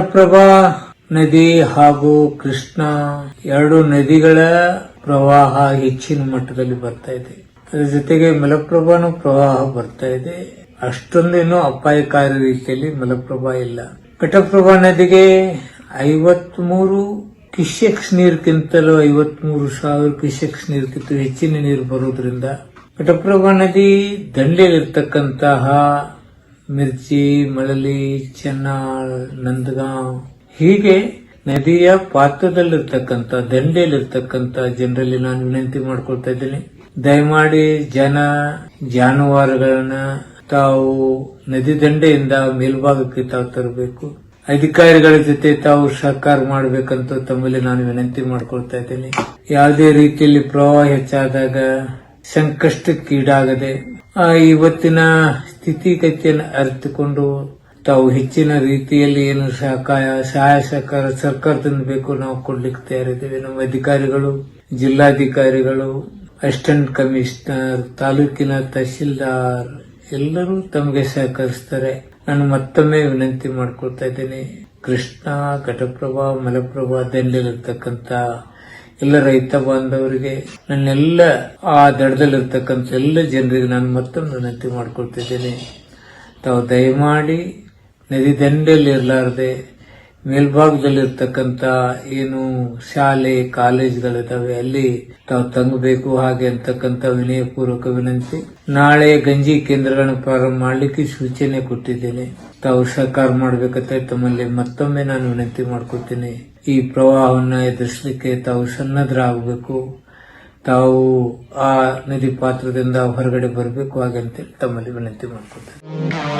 ಪ್ರಭಾ ನದಿ ಹಾಗೂ ಕೃಷ್ಣ ಎರಡು ನದಿಗಳ ಪ್ರವಾಹ ಹೆಚ್ಚಿನ ಮಟ್ಟದಲ್ಲಿ ಬರ್ತಾ ಇದೆ. ಅದರ ಜೊತೆಗೆ ಮಲಪ್ರಭಾನು ಪ್ರವಾಹ ಬರ್ತಾ ಇದೆ. ಅಷ್ಟೊಂದೇನು ಅಪಾಯಕಾರಿ ರೀತಿಯಲ್ಲಿ ಮಲಪ್ರಭಾ ಇಲ್ಲ. ಘಟಪ್ರಭಾ ನದಿಗೆ ಐವತ್ಮೂರು ಕ್ಯೂಸೆಕ್ಸ್ ನೀರ್ಗಿಂತಲೂ ಐವತ್ಮೂರು ಸಾವಿರ ಕ್ಯೂಸೆಕ್ಸ್ ನೀರ್ಗಿಂತ ಹೆಚ್ಚಿನ ನೀರು ಬರೋದ್ರಿಂದ ಘಟಪ್ರಭಾ ನದಿ ದಂಡೆಯಲ್ಲಿರ್ತಕ್ಕಂತಹ ಮಿರ್ಚಿ, ಮಳಲಿ, ಚೆನ್ನಾಳ್, ನಂದಗಾಂವ್. ಹೀಗೆ ನದಿಯ ಪಾತ್ರದಲ್ಲಿರ್ತಕ್ಕಂಥ, ದಂಡೆಯಲ್ಲಿರ್ತಕ್ಕಂಥ ಜನರಲ್ಲಿ ನಾನು ವಿನಂತಿ ಮಾಡ್ಕೊಳ್ತಾ ಇದ್ದೀನಿ. ದಯಮಾಡಿ ಜನ, ಜಾನುವಾರುಗಳನ್ನ ತಾವು ನದಿ ದಂಡೆಯಿಂದ ಮೇಲ್ಭಾಗಕ್ಕೆ ತಾವು ತರಬೇಕು. ಅಧಿಕಾರಿಗಳ ಜೊತೆ ತಾವು ಸಹಕಾರ ಮಾಡಬೇಕಂತ ತಮ್ಮಲ್ಲಿ ನಾನು ವಿನಂತಿ ಮಾಡ್ಕೊಳ್ತಾ ಇದ್ದೀನಿ. ಯಾವುದೇ ರೀತಿಯಲ್ಲಿ ಪ್ರವಾಹ ಹೆಚ್ಚಾದಾಗ, ಸಂಕಷ್ಟಕ್ಕೀಡಾಗದೆ ಇವತ್ತಿನ ಸ್ಥಿತಿಗತಿಯನ್ನು ಅರಿತುಕೊಂಡು ತಾವು ಹೆಚ್ಚಿನ ರೀತಿಯಲ್ಲಿ ಏನು ಸಹಕಾರ, ಸಹಾಯ ಸಹಕಾರ ಸರ್ಕಾರದಿಂದ ಬೇಕು ನಾವು ಕೊಡ್ಲಿಕ್ಕೆ ತಯಾರಿದ್ದೇವೆ. ನಮ್ಮ ಅಧಿಕಾರಿಗಳು, ಜಿಲ್ಲಾಧಿಕಾರಿಗಳು, ಅಸಿಸ್ಟೆಂಟ್ ಕಮಿಷನರ್, ತಾಲೂಕಿನ ತಹಶೀಲ್ದಾರ್ ಎಲ್ಲರೂ ತಮಗೆ ಸಹಕರಿಸ್ತಾರೆ. ನಾನು ಮತ್ತೊಮ್ಮೆ ವಿನಂತಿ ಮಾಡ್ಕೊಳ್ತಾ ಇದ್ದೇನೆ. ಕೃಷ್ಣ, ಘಟಪ್ರಭಾ, ಮಲಪ್ರಭಾ ದಂಡೆಲಿರ್ತಕ್ಕಂಥ ಎಲ್ಲ ರೈತ ಬಾಂಧವರಿಗೆ ನನ್ನೆಲ್ಲ ಆ ದಡದಲ್ಲಿರ್ತಕ್ಕಂಥ ಎಲ್ಲ ಜನರಿಗೆ ನಾನು ಮತ್ತೊಂದು ವಿನಂತಿ ಮಾಡಿಕೊಳ್ತಿದ್ದೇನೆ. ತಾವು ದಯಮಾಡಿ ನದಿ ದಂಡೆಯಲ್ಲಿ ಇರಲಾರದೆ ಮೇಲ್ಭಾಗದಲ್ಲಿರ್ತಕ್ಕಂಥ ಏನು ಶಾಲೆ ಕಾಲೇಜ್ಗಳಿದಾವೆ ಅಲ್ಲಿ ತಾವು ತಂಗಬೇಕು ಹಾಗೆ ಅಂತಕ್ಕಂಥ ವಿನಯಪೂರ್ವಕ ವಿನಂತಿ. ನಾಳೆ ಗಂಜಿ ಕೇಂದ್ರಗಳನ್ನು ಪ್ರಾರಂಭ ಮಾಡಲಿಕ್ಕೆ ಸೂಚನೆ ಕೊಟ್ಟಿದ್ದೇನೆ. ತಾವು ಸಹಕಾರ ಮಾಡಬೇಕಂತ ತಮ್ಮಲ್ಲಿ ಮತ್ತೊಮ್ಮೆ ನಾನು ವಿನಂತಿ ಮಾಡ್ಕೊತೀನಿ ಈ ಪ್ರವಾಹವನ್ನು ಎದುರಿಸಲಿಕ್ಕೆ ತಾವು ಸನ್ನದ್ಧರಾಗಬೇಕು. ತಾವು ಆ ನದಿ ಪಾತ್ರದಿಂದ ಹೊರಗಡೆ ಬರಬೇಕು ಹಾಗೆ ಅಂತೇಳಿ ತಮ್ಮಲ್ಲಿ ವಿನಂತಿ ಮಾಡ್ಕೊಳ್ತೇನೆ.